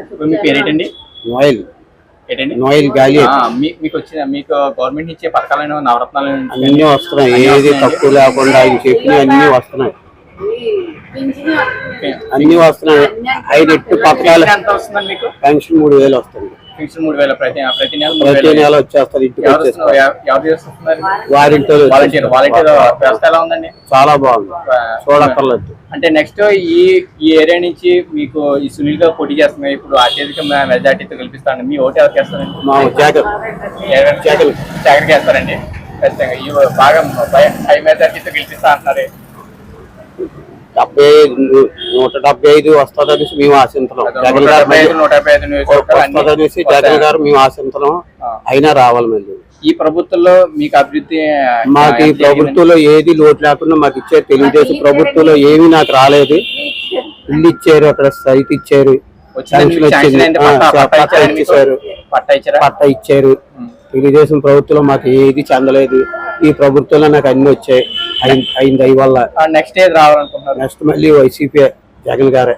ఇప్పుడు మీ పేరు ఏంటండి నోయల్. ఏంటండి? నోయల్ గాలి. ఆ, మీ- మీకు వచ్చిన మీకు గవర్నమెంట్ ఇచ్చే పథకాలను నవరత్నాలు అన్ని వస్తున్నాయి. ఏది తక్కువ లేకుండా ఆయన చెప్పినవి అన్ని వస్తున్నాయి. అన్ని వస్తున్నాయి. ఐదు ఎట్టు పథకాలు. ఎంత వస్తుందండి మీకు? పెన్షన్ మూడు వేలు వస్తుంది. ఫిక్స్డ్ మూడు వేల ప్రతి ప్రతి నెల ప్రతి నెల ఇంటికి వాలంటీర్ వాలంటీర్ వ్యవస్థ ఎలా ఉందండి? చాలా బాగుంది. చూడక్కర్లేదు. అంటే నెక్స్ట్ ఈ ఈ ఏరియా నుంచి మీకు ఈ సునీల్గా పోటీ చేస్తున్నారు. ఇప్పుడు అత్యధిక మెజార్టీతో గెలిపిస్తాను మీ ఓటు ఎవరికి వేస్తారండి? వేస్తారండి. ఖచ్చితంగా. ఈ బాగా హై మెజార్టీతో గెలిపిస్తా అంటున్నారు. డెబ్బై ఐదు, నూట డెబ్బై ఐదు వస్తుందని మేము ఆశించున్నాం జగన్ గారు వస్తుందనేసి జగన్ గారు మేము ఆశించున్నాం ఆ. అయినా రావాలి మళ్ళీ. ఈ ప్రభుత్వంలో మీకు అభివృద్ధి మాకు ఈ? ప్రభుత్వంలో ఏది లోటు లేకుండా మాకు ఇచ్చే తెలుగుదేశం ప్రభుత్వంలో ఏమీ నాకు రాలేదు. ఇల్లు ఇచ్చారు అక్కడ సైట్ ఇచ్చారు. పట్టా- ఇచ్చారా పట్ట ఇచ్చారు? ఉం. తెలుగుదేశం ప్రభుత్వంలో మాకు ఏది చెందలేదు. ఈ ప్రభుత్వంలో నాకు అన్ని వచ్చాయి. అయింది అయి వల్ల. నెక్స్ట్ ఏది రావాలనుకుంటున్నారు? నెక్స్ట్ మళ్ళీ వైసీపీ జగన్ గారే.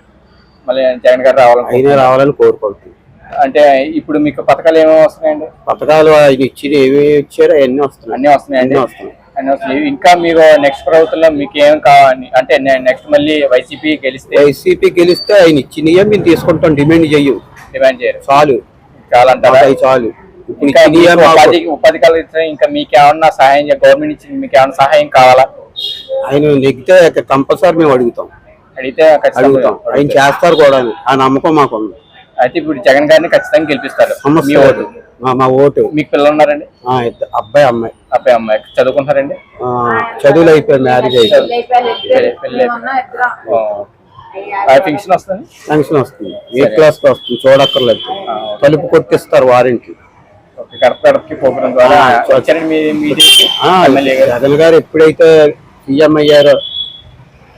మళ్ళీ జగన్ గారు రావాలనుకుంటున్నారు. అయినా రావాలని కోరుకుంటున్నాం అంటే ఇప్పుడు మీకు పథకాలు ఏమేమి వస్తున్నాయండి? పథకాలు ఆయన ఇచ్చిన ఏమి ఇచ్చారో అవన్నీ వస్తున్నాయి. అన్ని వస్తున్నాయండి? అన్నీ వస్తున్నాయి. అన్ని వస్తున్నాయి. ఇంకా మీరు నెక్స్ట్ ప్రభుత్వంలో మీకు ఏం కావాలి? అంటే నెక్స్ట్ మళ్ళీ వైసీపీ గెలిస్తే? వైసీపీ గెలిస్తే ఆయన ఇచ్చినయే మేము తీసుకుంటాం. డిమాండ్ చెయ్యం డిమాండ్ చేయరు. చాలు. చాలు. ఇప్పుడు ఇంకా మాకు ఉపాధి కలిగితే ఇంకా మీకు ఏమన్నా సహాయం గవర్నమెంట్ ఇచ్చింది మీకు ఏమన్నా సహాయం కావాలా? ఆయన నెగ్గితే కంపల్సరీ మేము అడుగుతాం. అడిగితే అడుగుతాం. ఆయన చేస్తారు కూడా ఆ నమ్మకం మాకు ఉంది. అయితే ఇప్పుడు జగన్ గారిని ఖచ్చితంగా గెలిపిస్తారు. మీ సమస్య ఓటు. మా- మా ఓటు. మీకు పిల్లలు ఉన్నారండి అబ్బాయి అమ్మాయి. అబ్బాయి అమ్మాయి. చదువుకుంటారండి ఆ, చదువులు అయిపోయి మ్యారేజ్ అయిపోయి పెళ్ళి- పెళ్ళి ఫింక్షన్ వస్తుంది? పెన్షన్ వస్తుంది. ఏ క్లాస్ వస్తుంది? చూడక్కర్లేదు. తలుపు కొట్టిస్తారు వారింటి గడప గడపకి ప్రోగ్రామ్ ద్వారా ఆ, వచ్చారండి మీ మీటింగ్కి ఆ, ఎమ్మెల్యే గారు. జగన్ గారు ఎప్పుడైతే సీఎం అయ్యారో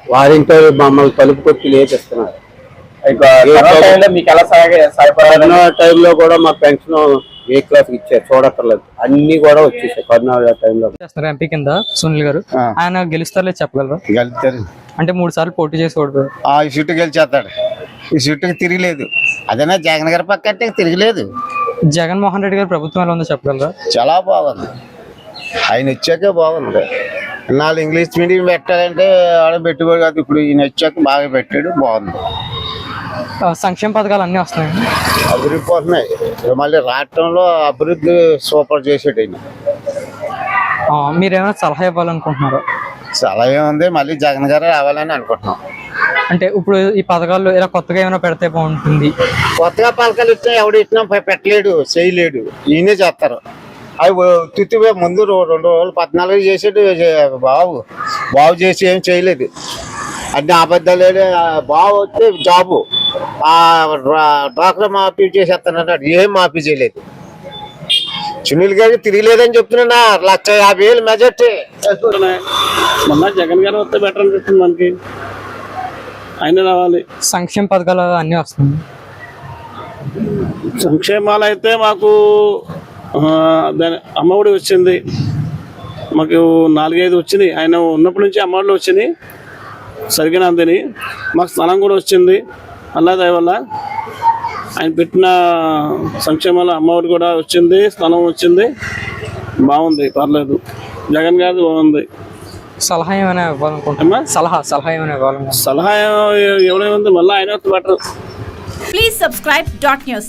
వారింటో మమ్మల్ని తలుపు కొట్టి లేపిస్తున్నారు టైంలో మీకు ఎలా కరోనా టైంలో కూడా మా పెన్షన్ ఏ క్లాస్ ఇచ్చారు? చూడక్కర్లేదు. అన్ని కూడా వచ్చేసాయి కరోనా టైంలో. ఎంపీ కింద సునీల్ గారు. ఆయన గెలుస్తారు లేదు చెప్పగలరు? గెలుతారు అంటే మూడు సార్లు పోటీ చేసి ఓడిపోయారు. ఆ ఈ చుట్టూ గెలిచేస్తాడు. ఈ చుట్టుకి తిరగలేదు అదేనా జగన్ గారి పక్క అంటే తిరగలేదు జగన్మోహన్ రెడ్డి గారి ప్రభుత్వం ఎలా ఉందో చెప్పగలరా? చాలా బాగుంది. ఆయన వచ్చాకే బాగుంది. నాలుగు ఇంగ్లీష్ మీడియం పెట్టాలంటే ఆడ పెట్టుబడి కాదు. ఇప్పుడు ఈయన వచ్చాక బాగా పెట్టాడు బాగుంది. సంక్షేమ పథకాలు అన్నీ వస్తున్నాయండి అభివృద్ధి పోతున్నాయి. మళ్ళీ రాష్ట్రంలో అభివృద్ధి సూపర్ చేసాడు మీరేమైనా సలహా ఇవ్వాలనుకుంటున్నారా? చాలా ఏముంది? మళ్ళీ జగన్ గారు రావాలని అనుకుంటున్నాం. అంటే ఇప్పుడు ఈ పథకాల్లో ఇలా కొత్తగా ఏమైనా పెడితే బాగుంటుంది? కొత్తగా పలకలు ఇచ్చినా ఎవడు ఇచ్చినా పెట్టలేడు చేయలేడు. ఈయనే చేస్తారు. అవి తుత్తివే ముందు రెండు రోజులు పద్నాలుగు చేసాడు చే- బాబు బాబు చేసి ఏం చేయలేదు. అన్ని అబద్ధాలు బాబు వస్తే జాబు. డ్వాక్రా మాఫీ చేసేస్తానన్నాడు ఏం మాఫీ చేయలేదు. సునీల్ గారికి తిరగలేదని చెప్తున్నా లక్ష యాభై వేలు మెజార్టీ. మొన్న జగన్ గారు వస్తే బెటర్ అనిపిస్తుంది మనకి. ఆయన రావాలి. సంక్షేమ పథకాలు అన్నీ వస్తున్నాయి. సంక్షేమాలు అయితే మాకు దాని అమ్మఒడి వచ్చింది. మాకు నాలుగైదు వచ్చింది. ఆయన ఉన్నప్పటి నుంచి అమ్మఒడి వచ్చింది. సరిగ్గా అందని మాకు స్థలం కూడా వచ్చింది. అల్లా వల్ల ఆయన పెట్టిన సంక్షేమాల అమ్మఒడి కూడా వచ్చింది. స్థలం వచ్చింది. బాగుంది పర్లేదు. జగన్ గారి బాగుంది. సలహా ఏమైనా ఇవ్వాలనుకుంటున్నా సలహా సలహా ఏమైనా ఇవ్వాలనుకుంటున్నా సలహా ఎవడేముంది మళ్ళీ ఆయన better Please subscribe dot news.